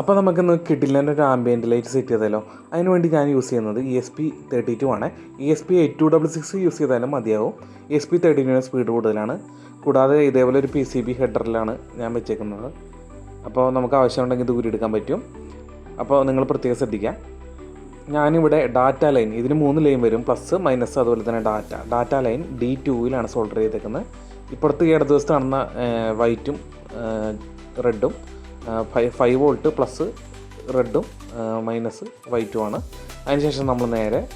അപ്പോൾ നമുക്കിന്ന് കിഡിലിന്റെ ഒരു ആംബിയന്റ് ലൈറ്റ് സെറ്റ് ചെയ്താലോ? അതിന് വേണ്ടി ഞാൻ യൂസ് ചെയ്യുന്നത് E S P thirty two ആണ്. E S P eight two double six use ചെയ്താലും മതിയാവും. ഇ എസ് പി തേർട്ടി ടുവിന് സ്പീഡ് കൂടുതലാണ്. കൂടാതെ ഇതേപോലെ ഒരു പി സി ബി ഹെഡറിലാണ് ഞാൻ വെച്ചേക്കുന്നത്. അപ്പോൾ നമുക്ക് ആവശ്യമുണ്ടെങ്കിൽ ഇത് ഊരിയെടുക്കാൻ പറ്റും. അപ്പോൾ നിങ്ങൾ പ്രത്യേകം ശ്രദ്ധിക്കുക. ഞാനിവിടെ ഡാറ്റ ലൈൻ ഇതിന് മൂന്ന് ലൈൻ വരും. പ്ലസ് മൈനസ് അതുപോലെ തന്നെ ഡാറ്റ ഡാറ്റ ലൈൻ ഡി ടുവിലാണ് സോൾഡർ ചെയ്തേക്കുന്നത്. ഇപ്പുറത്ത് ഈ ദിവസത്ത് കാണുന്ന വൈറ്റും റെഡും ഫൈവ് വോൾട്ട് പ്ലസ് റെഡും മൈനസ് വൈറ്റുമാണ് അതിനുശേഷം നമ്മൾ നേരെ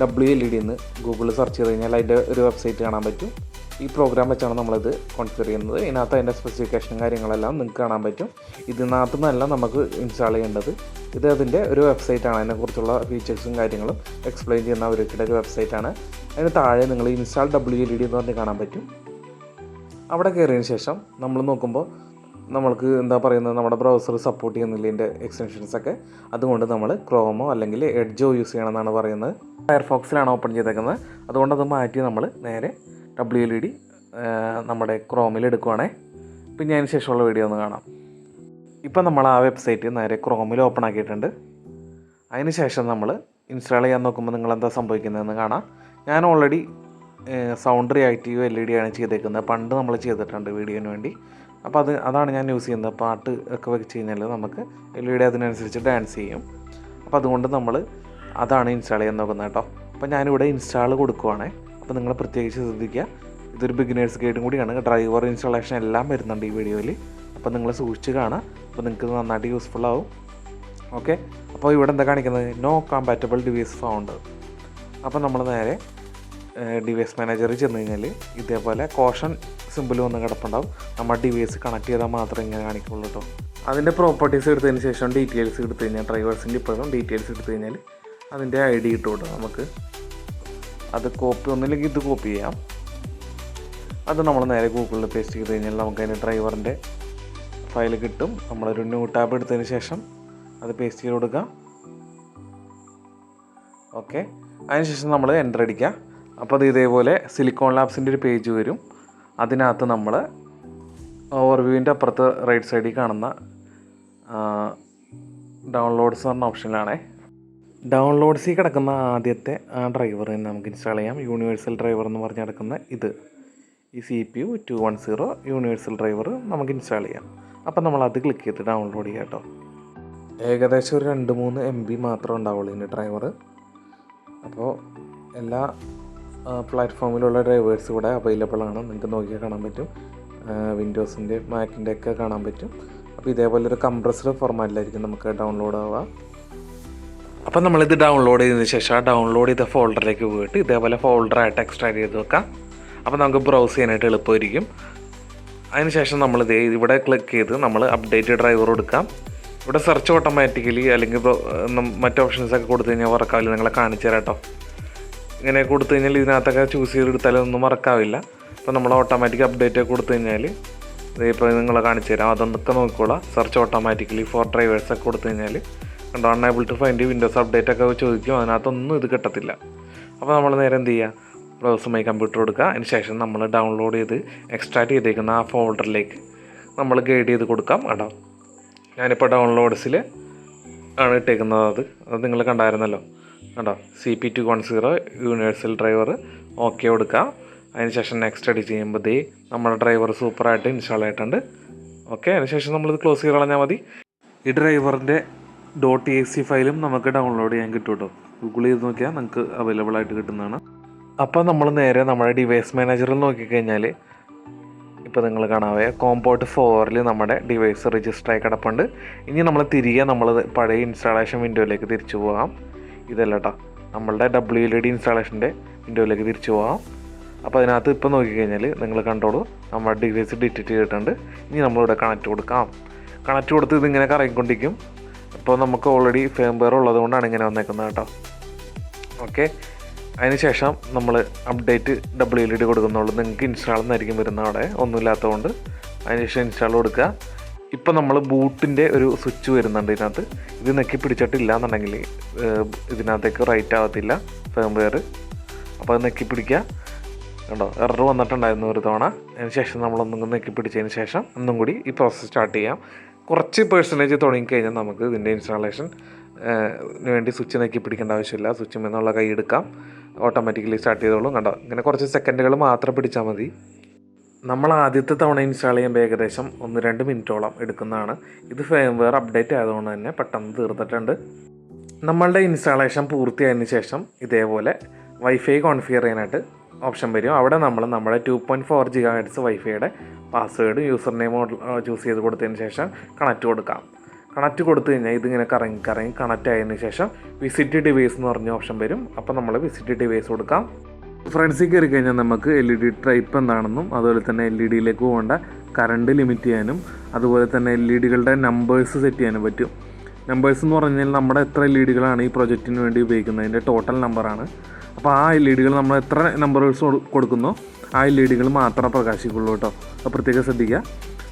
ഡബ്ല്യു എൽ ഇ ഡി എന്ന് ഗൂഗിളിൽ സെർച്ച് ചെയ്ത് കഴിഞ്ഞാൽ അതിന്റെ ഒരു വെബ്സൈറ്റ് കാണാൻ പറ്റും. ഈ പ്രോഗ്രാം വെച്ചാണ് നമ്മളിത് കോൺഫിഗർ ചെയ്യുന്നത്. ഇതിനകത്ത് അതിന്റെ സ്പെസിഫിക്കേഷനും കാര്യങ്ങളെല്ലാം നിങ്ങൾക്ക് കാണാൻ പറ്റും. ഇതിനകത്ത് നിന്നല്ല നമുക്ക് ഇൻസ്റ്റാൾ ചെയ്യേണ്ടത്. ഇത് അതിന്റെ ഒരു വെബ്സൈറ്റാണ് അതിനെക്കുറിച്ചുള്ള ഫീച്ചേഴ്സും കാര്യങ്ങളും എക്സ്പ്ലെയിൻ ചെയ്യുന്ന അവരുടെ ഒരു വെബ്സൈറ്റാണ് അതിന് താഴെ നിങ്ങൾ install W L E D എന്ന് പറഞ്ഞ് കാണാൻ പറ്റും. അവിടെ കയറിയതിന് ശേഷം നമ്മൾ നോക്കുമ്പോൾ നമ്മൾക്ക് എന്താ പറയുന്നത് നമ്മുടെ ബ്രൗസർ സപ്പോർട്ട് ചെയ്യുന്നില്ല എക്സ്റ്റൻഷൻസ് ഒക്കെ. അതുകൊണ്ട് നമ്മൾ ക്രോമോ അല്ലെങ്കിൽ എഡ്ജോ യൂസ് ചെയ്യണമെന്നാണ് പറയുന്നത്. ഫയർഫോക്സിലാണ് ഓപ്പൺ ചെയ്തേക്കുന്നത്. അതുകൊണ്ട് അത് മാറ്റി നമ്മൾ നേരെ ഡബ്ല്യു എൽ ഇ ഡി നമ്മുടെ ക്രോമിൽ എടുക്കുവാണേ. പിന്നെ അതിന് ശേഷമുള്ള വീഡിയോ ഒന്ന് കാണാം. ഇപ്പം നമ്മൾ ആ വെബ്സൈറ്റ് നേരെ ക്രോമിൽ ഓപ്പൺ ആക്കിയിട്ടുണ്ട്. അതിന് ശേഷം നമ്മൾ ഇൻസ്റ്റാൾ ചെയ്യാൻ നോക്കുമ്പോൾ നിങ്ങൾ എന്താ സംഭവിക്കുന്നതെന്ന് കാണാം. ഞാൻ already sound reactive L E D ആണ് ചെയ്തേക്കുന്നത്. പണ്ട് നമ്മൾ ചെയ്തിട്ടുണ്ട് വീഡിയോന് വേണ്ടി. അപ്പോൾ അത് അതാണ് ഞാൻ യൂസ് ചെയ്യുന്നത്. പാട്ട് ഒക്കെ വെച്ച് കഴിഞ്ഞാൽ നമുക്ക് എൽ ഇ ഡി അതിനനുസരിച്ച് ഡാൻസ് ചെയ്യും. അപ്പോൾ അതുകൊണ്ട് നമ്മൾ അതാണ് ഇൻസ്റ്റാൾ ചെയ്യാൻ നോക്കുന്നത് കേട്ടോ. അപ്പോൾ ഞാനിവിടെ ഇൻസ്റ്റാൾ കൊടുക്കുവാണേ. അപ്പോൾ നിങ്ങൾ പ്രത്യേകിച്ച് ശ്രദ്ധിക്കുക. ഇതൊരു ബിഗിനേഴ്സ് ഗൈഡും കൂടിയാണ്. ഡ്രൈവർ ഇൻസ്റ്റാളേഷൻ എല്ലാം വരുന്നുണ്ട് ഈ വീഡിയോയിൽ അപ്പോൾ നിങ്ങൾ സൂക്ഷിച്ച് കാണാം അപ്പോൾ നിങ്ങൾക്ക് നന്നായിട്ട് യൂസ്ഫുൾ ആവും. ഓക്കെ അപ്പോൾ ഇവിടെ എന്താ കാണിക്കുന്നത്? നോ കോമ്പാറ്റബിൾ ഡിവൈസ് ഫൗണ്ട് അപ്പോൾ നമ്മൾ നേരെ ഡിവൈസ് മാനേജറിൽ ചെന്ന് കഴിഞ്ഞാൽ ഇതേപോലെ കോഷൻ സിമ്പിൾ വന്ന് കിടപ്പുണ്ടാവും. നമ്മൾ ഡിവൈസ് കണക്ട് ചെയ്താൽ മാത്രമേ ഇങ്ങനെ കാണിക്കുള്ളൂ കേട്ടോ അതിന്റെ പ്രോപ്പർട്ടീസ് എടുത്തതിന് ശേഷം ഡീറ്റെയിൽസ് എടുത്തു കഴിഞ്ഞാൽ ഡ്രൈവേഴ്സിന്റെ ഇപ്പോഴും ഡീറ്റെയിൽസ് എടുത്തു കഴിഞ്ഞാൽ അതിന്റെ ഐ ഡി ഇട്ടു കൊടുക്കാം നമുക്ക്. അത് കോപ്പി ഒന്നില്ലെങ്കിൽ ഇത് കോപ്പി ചെയ്യാം. അത് നമ്മൾ നേരെ ഗൂഗിളിൽ പേസ്റ്റ് ചെയ്ത് കഴിഞ്ഞാൽ നമുക്ക് അതിന്റെ ഡ്രൈവറിന്റെ ഫയൽ കിട്ടും. നമ്മളൊരു ന്യൂ ടാബ് എടുത്തതിന് ശേഷം അത് പേസ്റ്റ് ചെയ്ത് കൊടുക്കുക ഓക്കെ അതിനുശേഷം നമ്മൾ എന്റർ അടിക്കുക. അപ്പോൾ അത് ഇതേപോലെ സിലിക്കോൺ ലാബ്സിന്റെ ഒരു പേജ് വരും. അതിനകത്ത് നമ്മൾ ഓവർവ്യൂവിന്റെ അപ്പുറത്ത് റൈറ്റ് സൈഡിൽ കാണുന്ന ഡൗൺലോഡ്സ് പറഞ്ഞ ഓപ്ഷനിലാണേ ഡൗൺലോഡ്സിൽ കിടക്കുന്ന ആദ്യത്തെ ആ ഡ്രൈവർ തന്നെ നമുക്ക് ഇൻസ്റ്റാൾ ചെയ്യാം. യൂണിവേഴ്സൽ ഡ്രൈവർ എന്ന് പറഞ്ഞ് കിടക്കുന്ന ഇത്. ഈ C P U two one zero universal driver നമുക്ക് ഇൻസ്റ്റാൾ ചെയ്യാം. അപ്പം നമ്മൾ അത് ക്ലിക്ക് ചെയ്ത് ഡൗൺലോഡ് ചെയ്യാം കേട്ടോ. ഏകദേശം ഒരു രണ്ട് മൂന്ന് എം ബി മാത്രമേ ഉണ്ടാവുള്ളൂ ഇതിന്റെ ഡ്രൈവർ അപ്പോൾ എല്ലാ പ്ലാറ്റ്ഫോമിലുള്ള ഡ്രൈവേഴ്സ് ഇവിടെ അവൈലബിൾ ആണ്. നിങ്ങൾക്ക് നോക്കിയാൽ കാണാൻ പറ്റും. വിൻഡോസിന്റെ മാക്കിന്റെ ഒക്കെ കാണാൻ പറ്റും. അപ്പോൾ ഇതേപോലെ ഒരു കംപ്രസ്ഡ് ഫോർമാറ്റിലായിരിക്കും നമുക്ക് ഡൗൺലോഡ് ആവുക. അപ്പോൾ നമ്മളിത് ഡൗൺലോഡ് ചെയ്തതിന് ശേഷം ആ ഡൗൺലോഡ് ചെയ്ത ഫോൾഡറിലേക്ക് പോയിട്ട് ഇതേപോലെ ഫോൾഡറായിട്ട് എക്സ്ട്രാക്ട് ചെയ്ത് വെക്കാം. അപ്പോൾ നമുക്ക് ബ്രൗസ് ചെയ്യാനായിട്ട് എളുപ്പമായിരിക്കും. അതിനുശേഷം നമ്മൾ ഇത് ഇവിടെ ക്ലിക്ക് ചെയ്ത് നമ്മൾ അപ്ഡേറ്റ് ഡ്രൈവർ കൊടുക്കാം ഇവിടെ സെർച്ച് ഓട്ടോമാറ്റിക്കലി അല്ലെങ്കിൽ മറ്റ് ഓപ്ഷൻസ് ഒക്കെ കൊടുത്തു കഴിഞ്ഞാൽ വർക്കാവില്ല നിങ്ങളെ കാണിച്ചു തരാം കേട്ടോ ഇങ്ങനെ കൊടുത്തു കഴിഞ്ഞാൽ ഇതിനകത്തൊക്കെ ചൂസ് ചെയ്തെടുത്താലും ഒന്നും മറക്കാവില്ല. അപ്പോൾ നമ്മൾ ഓട്ടോമാറ്റിക് അപ്ഡേറ്റ് കൊടുത്തു കഴിഞ്ഞാൽ ഇപ്പോൾ നിങ്ങളെ കാണിച്ചു തരാം. അതൊന്നൊക്കെ നോക്കിക്കോളാം. സെർച്ച് ഓട്ടോമാറ്റിക്കലി ഫോർ ഡ്രൈവേഴ്സ് ഒക്കെ കൊടുത്തു കഴിഞ്ഞാൽ കണ്ടോ unable to find Windows update ഒക്കെ ചോദിക്കും. അതിനകത്തൊന്നും ഇത് കിട്ടത്തില്ല. അപ്പോൾ നമ്മൾ നേരെ എന്ത് ചെയ്യുക ബ്രൗസറുമായി കമ്പ്യൂട്ടർ കൊടുക്കുക. അതിന് ശേഷം നമ്മൾ ഡൗൺലോഡ് ചെയ്ത് എക്സ്ട്രാക്ട് ചെയ്തേക്കുന്ന ആ ഫോൾഡറിലേക്ക് നമ്മൾ ഗൈഡ് ചെയ്ത് കൊടുക്കാം കേട്ടോ. ഞാനിപ്പോൾ ഡൗൺലോഡ്സിൽ ആണ് ഇട്ടേക്കുന്നത്. അത് അത് നിങ്ങൾ കണ്ടായിരുന്നല്ലോ. കണ്ടോ? C P two one zero universal driver okay കൊടുക്കുക അതിനുശേഷം നെക്സ്റ്റ് അടിച്ച് ചെയ്യുമ്പോൾ ദേ നമ്മുടെ ഡ്രൈവർ സൂപ്പറായിട്ട് ഇൻസ്റ്റാൾ ആയിട്ടുണ്ട്. ഓക്കെ അതിനുശേഷം നമ്മളിത് ക്ലോസ് ചെയ്ത് കളഞ്ഞാൽ മതി. ഈ ഡ്രൈവറിന്റെ ഡോട്ട് എ സി ഫയലും നമുക്ക് ഡൗൺലോഡ് ചെയ്യാൻ കിട്ടും കേട്ടോ ഗൂഗിൾ ചെയ്ത് നോക്കിയാൽ നമുക്ക് അവൈലബിൾ ആയിട്ട് കിട്ടുന്നതാണ്. അപ്പോൾ നമ്മൾ നേരെ നമ്മുടെ ഡിവൈസ് മാനേജറിൽ നോക്കിക്കഴിഞ്ഞാൽ ഇപ്പോൾ നിങ്ങൾ കാണാവേ കോമ്പോട്ട് ഫോറിൽ നമ്മുടെ ഡിവൈസ് രജിസ്റ്റർ ആയി കിടപ്പുണ്ട്. ഇനി നമ്മൾ തിരികെ നമ്മൾ പഴയ ഇൻസ്റ്റാളേഷൻ വിൻഡോയിലേക്ക് തിരിച്ചു പോകാം. ഇതല്ല കേട്ടോ നമ്മളുടെ ഡബ്ല്യു എൽ ഡി ഇൻസ്റ്റാളേഷന്റെ വിൻഡോയിലേക്ക് തിരിച്ചു പോകാം. അപ്പോൾ അതിനകത്ത് ഇപ്പോൾ നോക്കിക്കഴിഞ്ഞാൽ നിങ്ങൾ കണ്ടോളൂ നമ്മുടെ ഡിവൈസ് ഡിറ്റക്റ്റ് ചെയ്തിട്ടുണ്ട്. ഇനി നമ്മളിവിടെ കണക്ട് കൊടുക്കാം. കണക്റ്റ് കൊടുത്ത് ഇതിങ്ങനെ കറങ്ങിക്കൊണ്ടിരിക്കും. ഇപ്പോൾ നമുക്ക് ഓൾറെഡി ഫേംവെയർ ഉള്ളത് കൊണ്ടാണ് ഇങ്ങനെ വന്നേക്കുന്നത് കേട്ടോ. ഓക്കെ അതിനുശേഷം നമ്മൾ അപ്ഡേറ്റ് ഡബ്ല്യു എൽ ഡി കൊടുക്കുന്നുള്ളൂ. നിങ്ങൾക്ക് ഇൻസ്റ്റാൾ എന്നായിരിക്കും വരുന്നത് അവിടെ. ഒന്നുമില്ലാത്തതുകൊണ്ട്. അതിനുശേഷം ഇൻസ്റ്റാൾ കൊടുക്കുക. ഇപ്പോൾ നമ്മൾ ബൂട്ടിന്റെ ഒരു സ്വിച്ച് വരുന്നുണ്ട് ഇതിനകത്ത്. ഇത് നെക്കി പിടിച്ചിട്ടില്ല എന്നുണ്ടെങ്കിൽ ഇതിനകത്തേക്ക് റൈറ്റ് ആവത്തില്ല ഫേംവെയർ അപ്പോൾ അത് നെക്കി പിടിക്കുക. കണ്ടോ എറർ വന്നിട്ടുണ്ടായിരുന്നു ഒരു തവണ. അതിന് ശേഷം നമ്മളൊന്നും നെക്കി പിടിച്ചതിന് ശേഷം ഒന്നും കൂടി ഈ പ്രോസസ്സ് സ്റ്റാർട്ട് ചെയ്യാം. കുറച്ച് പേഴ്സന്റേജ് തുടങ്ങിക്കഴിഞ്ഞാൽ നമുക്ക് ഇതിന്റെ ഇൻസ്റ്റാളേഷൻ വേണ്ടി സ്വിച്ച് നെക്കി പിടിക്കേണ്ട ആവശ്യമില്ല. സ്വിച്ചിൽ എന്നുള്ള കൈ എടുക്കാം. ഓട്ടോമാറ്റിക്കലി സ്റ്റാർട്ട് ചെയ്തോളും. കണ്ടോ ഇങ്ങനെ കുറച്ച് സെക്കൻഡുകൾ മാത്രം പിടിച്ചാൽ മതി. നമ്മൾ ആദ്യത്തെ തവണ ഇൻസ്റ്റാൾ ചെയ്യുമ്പോൾ ഏകദേശം ഒന്ന് രണ്ട് മിനിറ്റോളം എടുക്കുന്നതാണ്. ഇത് ഫേംവെയർ അപ്ഡേറ്റ് ആയതുകൊണ്ട് തന്നെ പെട്ടെന്ന് തീർന്നിട്ടുണ്ട്. നമ്മളുടെ ഇൻസ്റ്റാളേഷൻ പൂർത്തിയായതിനു ശേഷം ഇതേപോലെ വൈഫൈ കോൺഫിഗർ ചെയ്യാനായിട്ട് ഓപ്ഷൻ വരും. അവിടെ നമ്മൾ നമ്മുടെ two point four giga heads വൈഫൈയുടെ പാസ്വേഡ് യൂസർ നെയിം ചൂസ് ചെയ്ത് കൊടുത്തതിന് ശേഷം കണക്റ്റ് കൊടുക്കാം. കണക്റ്റ് കൊടുത്തു കഴിഞ്ഞാൽ ഇതിങ്ങനെ കറങ്ങി കറങ്ങി കണക്റ്റ് ആയതിനു ശേഷം വിസിറ്റ് ഡിവൈസ് എന്ന് പറഞ്ഞ ഓപ്ഷൻ വരും. അപ്പോൾ നമ്മൾ വിസിറ്റ് ഡിവൈസ് കൊടുക്കാം. ഫ്രണ്ട്സിൽ കയറി കഴിഞ്ഞാൽ നമുക്ക് എൽ ഇ ഡി ടൈപ്പ് എന്താണെന്നും അതുപോലെ തന്നെ എൽ ഇ ഡിയിലേക്ക് പോകേണ്ട കറണ്ട് ലിമിറ്റ് ചെയ്യാനും അതുപോലെ തന്നെ എൽ ഇ ഡികളുടെ നമ്പേഴ്സ് സെറ്റ് ചെയ്യാനും പറ്റും. നമ്പേഴ്സ് എന്ന് പറഞ്ഞു കഴിഞ്ഞാൽ നമ്മുടെ എത്ര എൽ ഇ ഡികളാണ് ഈ പ്രൊജക്റ്റിന് വേണ്ടി ഉപയോഗിക്കുന്നത്? അതിന്റെ ടോട്ടൽ നമ്പറാണ് അപ്പോൾ ആ എൽ ഇ ഡികൾ നമ്മൾ എത്ര നമ്പേഴ്സ് കൊടുക്കുന്നോ ആ എൽ ഇ ഡികൾ മാത്രമേ പ്രകാശിക്കുള്ളൂ കേട്ടോ. അപ്പോൾ പ്രത്യേകം ശ്രദ്ധിക്കുക.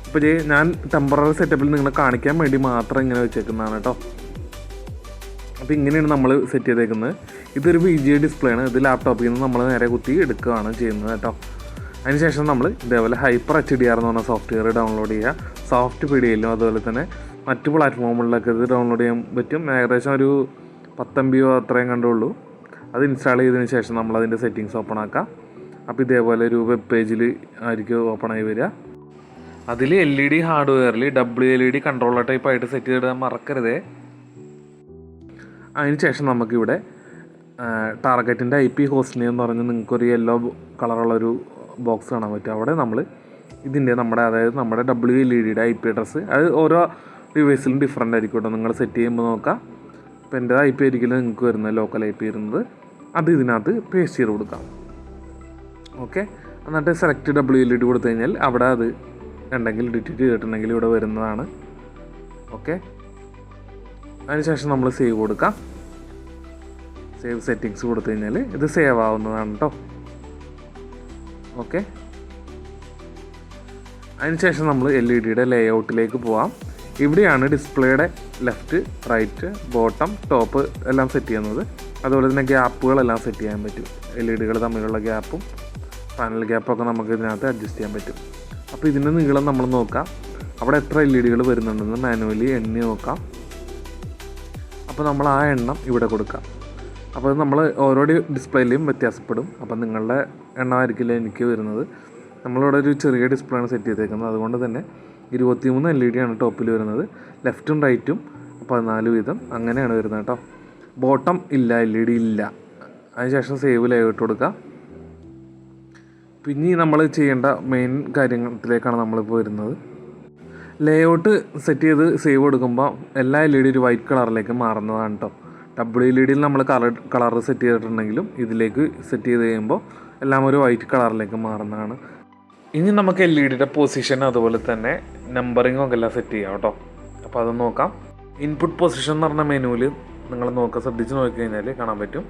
അപ്പോൾ ഞാൻ ടെമ്പററി സെറ്റപ്പിൽ നിങ്ങളെ കാണിക്കാൻ വേണ്ടി മാത്രം ഇങ്ങനെ വെച്ചേക്കുന്നതാണ് കേട്ടോ. അപ്പോൾ ഇങ്ങനെയാണ് നമ്മൾ സെറ്റ് ചെയ്തേക്കുന്നത്. ഇതൊരു വി ജി ഡിസ്പ്ലേ ആണ്. ഇത് ലാപ്ടോപ്പിൽ നിന്ന് നമ്മൾ നേരെ കുത്തി എടുക്കുകയാണ് ചെയ്യുന്നത് കേട്ടോ. അതിനുശേഷം നമ്മൾ ഇതേപോലെ ഹൈപ്പർ എച്ച് ഡി ആർ എന്ന് പറഞ്ഞ സോഫ്റ്റ്വെയർ ഡൗൺലോഡ് ചെയ്യുക. സോഫ്റ്റ് പി ഡി എല്ലും അതുപോലെ തന്നെ മറ്റ് പ്ലാറ്റ്ഫോമുകളിലൊക്കെ ഇത് ഡൗൺലോഡ് ചെയ്യാൻ പറ്റും. ഏകദേശം ഒരു പത്തൊമ്പയോ അത്രയും കണ്ടുള്ളൂ അത് ഇൻസ്റ്റാൾ ചെയ്തതിന് ശേഷം നമ്മൾ അതിന്റെ സെറ്റിങ്സ് ഓപ്പൺ ആക്കാം. അപ്പോൾ ഇതേപോലെ ഒരു വെബ് പേജിൽ ആയിരിക്കും ഓപ്പൺ ആയി വരിക. അതിൽ എൽ ഇ ഡി ഹാർഡ്വെയറിൽ W L E D controller type ആയിട്ട് സെറ്റ് ചെയ്തിടാൻ മറക്കരുതേ. അതിനുശേഷം നമുക്കിവിടെ ടാർഗറ്റിന്റെ ഐ പി നെയിം എന്ന് പറഞ്ഞ് നിങ്ങൾക്കൊരു യെല്ലോ കളറുള്ളൊരു ബോക്സ് കാണാൻ പറ്റും. അവിടെ നമ്മൾ ഇതിന്റെ നമ്മുടെ അതായത് നമ്മുടെ ഡബ്ല്യു എൽ ഇ ഡിയുടെ ഐ പി അഡ്രസ്സ്. അത് ഓരോ ഡിവൈസിലും ഡിഫറെന്റ് ആയിരിക്കും കേട്ടോ. നിങ്ങൾ സെറ്റ് ചെയ്യുമ്പോൾ നോക്കാം. ഇപ്പോൾ എന്റെ ഐ പി ആയിരിക്കില്ല നിങ്ങൾക്ക് വരുന്നത് ലോക്കൽ ഐ പി വരുന്നത്. അത് ഇതിനകത്ത് പേസ്റ്റ് ചെയ്ത് കൊടുക്കാം. ഓക്കെ എന്നിട്ട് select W L E D കൊടുത്തു കഴിഞ്ഞാൽ അവിടെ അത് ഉണ്ടെങ്കിൽ ഡിറ്റക്റ്റ് ചെയ്തിട്ടുണ്ടെങ്കിൽ ഇവിടെ വരുന്നതാണ്. ഓക്കെ അതിനുശേഷം നമ്മൾ സേവ് കൊടുക്കാം. സേവ് സെറ്റിങ്സ് കൊടുത്തു കഴിഞ്ഞാൽ ഇത് സേവ് ആവുന്നതാണ് കേട്ടോ ഓക്കെ അതിനുശേഷം നമ്മൾ എൽ ഇ ഡിയുടെ ലേ ഔട്ടിലേക്ക് പോവാം. ഇവിടെയാണ് ഡിസ്പ്ലേയുടെ ലെഫ്റ്റ് റൈറ്റ് ബോട്ടം ടോപ്പ് എല്ലാം സെറ്റ് ചെയ്യുന്നത്. അതുപോലെ തന്നെ ഗ്യാപ്പുകളെല്ലാം സെറ്റ് ചെയ്യാൻ പറ്റും. എൽ ഇ ഡികൾ തമ്മിലുള്ള ഗ്യാപ്പും പാനൽ ഗ്യാപ്പൊക്കെ നമുക്ക് ഇതിനകത്ത് അഡ്ജസ്റ്റ് ചെയ്യാൻ പറ്റും. അപ്പോൾ ഇതിന്റെ നീളം നമ്മൾ നോക്കാം. അവിടെ എത്ര എൽ ഇ ഡികൾ വരുന്നുണ്ടെന്ന് മാനുവലി എണ്ണി നോക്കാം. അപ്പോൾ നമ്മൾ ആ എണ്ണം ഇവിടെ കൊടുക്കാം. അപ്പോൾ നമ്മൾ ഓരോ ഡിസ്പ്ലേയിലും വ്യത്യാസപ്പെടും. അപ്പോൾ നിങ്ങളുടെ എണ്ണമായിരിക്കില്ല എനിക്ക് വരുന്നത്. നമ്മളിവിടെ ഒരു ചെറിയ ഡിസ്പ്ലേ ആണ് സെറ്റ് ചെയ്തേക്കുന്നത്. അതുകൊണ്ട് തന്നെ ഇരുപത്തിമൂന്ന് എൽ ഇ ഡി ആണ് ടോപ്പിൽ വരുന്നത്. ലെഫ്റ്റും റൈറ്റും പതിനാല് വീതം അങ്ങനെയാണ് വരുന്നത് കേട്ടോ. ബോട്ടം ഇല്ല എൽ ഇ ഡി ഇല്ല. അതിനുശേഷം സേവ് ലേഔട്ട് കൊടുക്കുക പിന്നെ നമ്മൾ ചെയ്യേണ്ട മെയിൻ കാര്യത്തിലേക്കാണ് നമ്മളിപ്പോൾ വരുന്നത്. ലേഔട്ട് സെറ്റ് ചെയ്ത് സേവ് കൊടുക്കുമ്പോൾ എല്ലാ എൽ ഇ ഡി ഒരു വൈറ്റ് കളറിലേക്ക് മാറുന്നതാണ് കേട്ടോ ഡബ്ല്യു എൽ ഇ ഡിയിൽ നമ്മൾ കളർ കളർ സെറ്റ് ചെയ്തിട്ടുണ്ടെങ്കിലും ഇതിലേക്ക് സെറ്റ് ചെയ്ത് കഴിയുമ്പോൾ എല്ലാം ഒരു വൈറ്റ് കളറിലേക്ക് മാറുന്നതാണ്. ഇനി നമുക്ക് എൽ ഇ ഡിയുടെ പൊസിഷൻ അതുപോലെ തന്നെ നമ്പറിങ്ങും ഒക്കെ എല്ലാം സെറ്റ് ചെയ്യാം കേട്ടോ അപ്പോൾ അത് നോക്കാം. ഇൻപുട്ട് പൊസിഷൻ എന്ന് പറഞ്ഞ മെനുവിൽ നിങ്ങൾ നോക്കുക ശ്രദ്ധിച്ച് നോക്കി കഴിഞ്ഞാൽ കാണാൻ പറ്റും.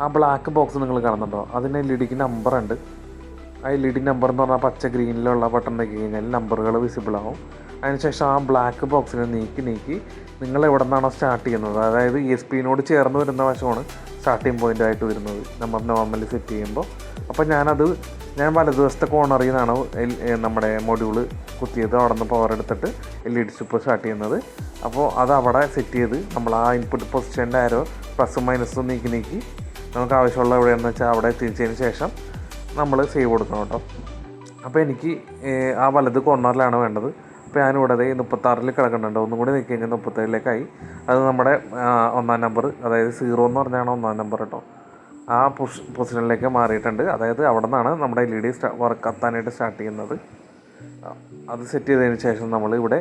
ആ ബ്ലാക്ക് ബോക്സ് നിങ്ങൾ കാണുന്നുണ്ടോ? അതിന് എൽ ഇ ഡിക്ക് നമ്പർ ഉണ്ട്. ആ എൽ ഇ ഡി നമ്പർ എന്ന് പറഞ്ഞാൽ പച്ച ഗ്രീനിലുള്ള ബട്ടൺ നോക്കി കഴിഞ്ഞാൽ നമ്പറുകൾ വിസിബിൾ ആവും. അതിനുശേഷം ആ ബ്ലാക്ക് ബോക്സിനെ നീക്കി നീക്കി നിങ്ങൾ എവിടെ നിന്നാണോ സ്റ്റാർട്ട് ചെയ്യുന്നത്? അതായത് ഇ എസ് പിന്നോട് ചേർന്ന് വരുന്ന വശമാണ് സ്റ്റാർട്ടിങ് പോയിന്റ് ആയിട്ട് വരുന്നത്. നമ്മൾ നോർമലി സെറ്റ് ചെയ്യുമ്പോൾ. അപ്പോൾ ഞാനത് ഞാൻ വലതുവശത്തെ കോർണറിൽ നിന്നാണ് നമ്മുടെ മൊഡ്യൂൾ കുത്തിയത്. അവിടെ നിന്ന് പവർ എടുത്തിട്ട് L E D super start ചെയ്യുന്നത്. അപ്പോൾ അത് അവിടെ സെറ്റ് ചെയ്ത് നമ്മൾ ആ ഇൻപുട്ട് പൊസിഷന്റെ ആരോ പ്ലസ് മൈനസും നീക്കി നീക്കി. നമുക്ക് ആവശ്യമുള്ള എവിടെയാണെന്ന് വെച്ചാൽ അവിടെ എത്തിച്ചതിന് ശേഷം നമ്മൾ സേവ് കൊടുക്കണം കേട്ടോ. അപ്പോൾ എനിക്ക് ആ വലത് കോർണറിലാണ് വേണ്ടത്. അപ്പോൾ ഞാനിവിടെ ദേ മുപ്പത്താറിൽ കിടക്കുന്നുണ്ട്. ഒന്നും കൂടി നീക്കി കഴിഞ്ഞാൽ മുപ്പത്തേഴിലേക്കായി. അത് നമ്മുടെ ഒന്നാം നമ്പർ അതായത് സീറോ എന്ന് പറഞ്ഞാണ് ഒന്നാം നമ്പർ കേട്ടോ. ആ പൊസ് പൊസിഷനിലേക്ക് മാറിയിട്ടുണ്ട്. അതായത് അവിടെ നിന്നാണ് നമ്മുടെ എൽ ഇ ഡി വർക്ക് കത്താനായിട്ട് സ്റ്റാർട്ട് ചെയ്യുന്നത്. അത് സെറ്റ് ചെയ്തതിന് ശേഷം നമ്മൾ ഇവിടെ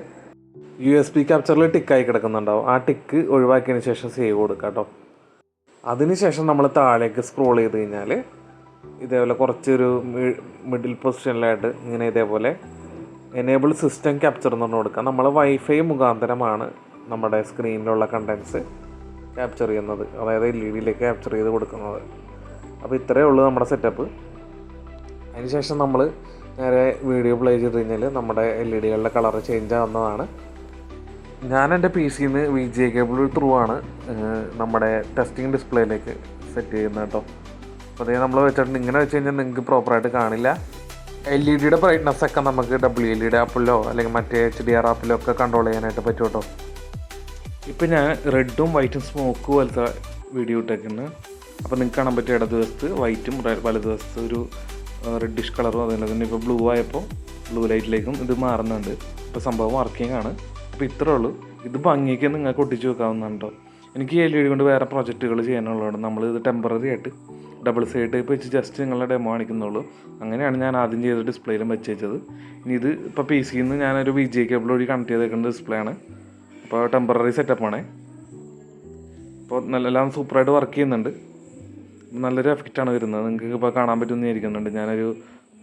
യു എസ് ബി ക്യാപ്ചറിൽ ടിക്കായി കിടക്കുന്നുണ്ടാവും. ആ ടിക്ക് ഒഴിവാക്കിയതിന് ശേഷം സേവ് കൊടുക്കാം കേട്ടോ. അതിനുശേഷം നമ്മൾ താഴേക്ക് സ്ക്രോൾ ചെയ്ത് കഴിഞ്ഞാൽ ഇതേപോലെ കുറച്ചൊരു മിഡിൽ പൊസിഷനിലായിട്ട് ഇങ്ങനെ ഇതേപോലെ എനേബിൾ സിസ്റ്റം ക്യാപ്ചർ എന്ന് പറഞ്ഞു കൊടുക്കാം. നമ്മൾ വൈഫൈ മുഖാന്തരമാണ് നമ്മുടെ സ്ക്രീനിലുള്ള കണ്ടൻസ് ക്യാപ്ചർ ചെയ്യുന്നത്. അതായത് എൽ ഇ ഡിയിലേക്ക് ക്യാപ്ചർ ചെയ്ത് കൊടുക്കുന്നത്. അപ്പോൾ ഇത്രയേ ഉള്ളൂ നമ്മുടെ സെറ്റപ്പ് അതിനുശേഷം നമ്മൾ നേരെ വീഡിയോ പ്ലേ ചെയ്ത് കഴിഞ്ഞാൽ നമ്മുടെ എൽ ഇ ഡികളുടെ കളർ ചേഞ്ച് ആവുന്നതാണ്. ഞാൻ എന്റെ പി സിന്ന് വി ജി കേബിൾ ത്രൂ ആണ് നമ്മുടെ ടെസ്റ്റിംഗ് ഡിസ്പ്ലേയിലേക്ക് സെറ്റ് ചെയ്യുന്നത് കേട്ടോ. അപ്പോൾ നമ്മൾ വെച്ചിട്ടുണ്ട്. ഇങ്ങനെ വെച്ച് കഴിഞ്ഞാൽ നിങ്ങൾക്ക് പ്രോപ്പറായിട്ട് കാണില്ല. എൽ ഇ ഡിയുടെ ബ്രൈറ്റ്നസ് ഒക്കെ നമുക്ക് ഡബ്ല്യു എൽ ഇ ഡി ആപ്പിലോ അല്ലെങ്കിൽ മറ്റേ എച്ച് ഡി ആർ ആപ്പിലോ ഒക്കെ കൺട്രോൾ ചെയ്യാനായിട്ട് പറ്റും കേട്ടോ ഇപ്പം ഞാൻ റെഡും വൈറ്റും സ്മോക്ക് പോലത്തെ വീഡിയോ ഇട്ടേക്കുന്നു. അപ്പോൾ നിങ്ങൾക്ക് കാണാൻ പറ്റിയ ഇടതുവശത്ത് വൈറ്റും വലതുവശത്ത് ഒരു റെഡിഷ് കളറും അതുപോലെ തന്നെ ഇപ്പോൾ ബ്ലൂ ആയപ്പോൾ ബ്ലൂ ലൈറ്റിലേക്കും ഇത് മാറുന്നുണ്ട്. ഇപ്പോൾ സംഭവം വർക്കിംഗ് ആണ്. അപ്പോൾ ഇത്രേ ഉള്ളൂ. ഇത് ഭംഗിക്ക് നിങ്ങൾക്ക് ഒട്ടിച്ച് വെക്കാവുന്നതുണ്ടോ എനിക്ക് എൽ ഇ ഡി കൊണ്ട് വേറെ പ്രൊജക്റ്റുകൾ ചെയ്യാനുള്ളതാണ്. നമ്മൾ ഇത് ടെമ്പററി ആയിട്ട് ഡബിൾ സൈഡ് ടൈപ്പ് വെച്ച് ജസ്റ്റ് നിങ്ങളുടെ ഡെമോ കാണിക്കുന്നുള്ളൂ. അങ്ങനെയാണ് ഞാൻ ആദ്യം ചെയ്ത ഡിസ്പ്ലേയിലും വെച്ച് വെച്ചത് ഇനി ഇത് ഇപ്പോൾ പി സിയിൽ നിന്ന് ഞാനൊരു വി ജി കേബിൾ വഴി കണക്ട് ചെയ്തേക്കുന്ന ഡിസ്പ്ലേ ആണ്. അപ്പോൾ ടെമ്പററി സെറ്റപ്പാണേ അപ്പോൾ നല്ല സൂപ്പറായിട്ട് വർക്ക് ചെയ്യുന്നുണ്ട്. നല്ലൊരു എഫക്റ്റാണ് വരുന്നത്. നിങ്ങൾക്ക് ഇപ്പോൾ കാണാൻ പറ്റുമെന്ന് വിചാരിക്കുന്നുണ്ട്. ഞാനൊരു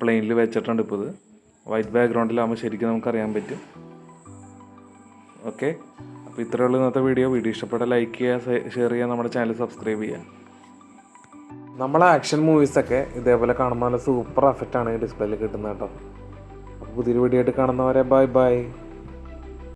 പ്ലെയിനിൽ വെച്ചിട്ടുണ്ട് ഇപ്പോൾ ഇത്. വൈറ്റ് ബാക്ക്ഗ്രൗണ്ടിലാകുമ്പോൾ ശരിക്കും നമുക്കറിയാൻ പറ്റും. ഓക്കെ അപ്പോൾ ഇത്രയേ ഉള്ളൂ ഇന്നത്തെ വീഡിയോ. വീഡിയോ ഇഷ്ടപ്പെട്ട ലൈക്ക് ചെയ്യുക ഷെയർ ചെയ്യുക നമ്മുടെ ചാനൽ സബ്സ്ക്രൈബ് ചെയ്യുക. നമ്മളെ ആക്ഷൻ മൂവീസൊക്കെ ഇതേപോലെ കാണുമ്പോൾ നല്ല സൂപ്പർ എഫക്റ്റാണ് ഈ ഡിസ്പ്ലേയിൽ കിട്ടുന്നത് കേട്ടോ. അപ്പോൾ പുതിയൊരു വീഡിയോ ആയിട്ട് കാണുന്നവരെ ബൈ ബൈ